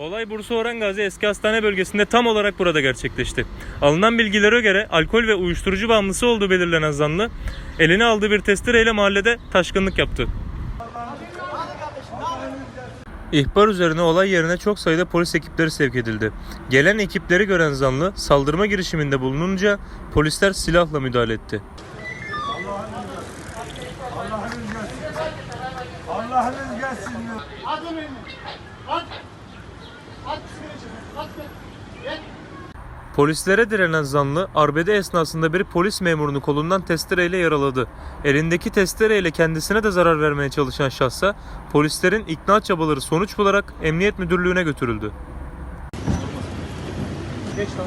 Olay Bursa Orangazi eski hastane bölgesinde tam olarak burada gerçekleşti. Alınan bilgilere göre alkol ve uyuşturucu bağımlısı olduğu belirlenen zanlı eline aldığı bir testereyle mahallede taşkınlık yaptı. İhbar üzerine olay yerine çok sayıda polis ekipleri sevk edildi. Gelen ekipleri gören zanlı saldırma girişiminde bulununca polisler silahla müdahale etti. Allah'ınız gelsin. Onu eline. At. At Polislere direnen zanlı arbede esnasında bir polis memurunu kolundan testereyle yaraladı. Elindeki testereyle kendisine de zarar vermeye çalışan şahsa polislerin ikna çabaları sonuç bularak emniyet müdürlüğüne götürüldü. Geç lan.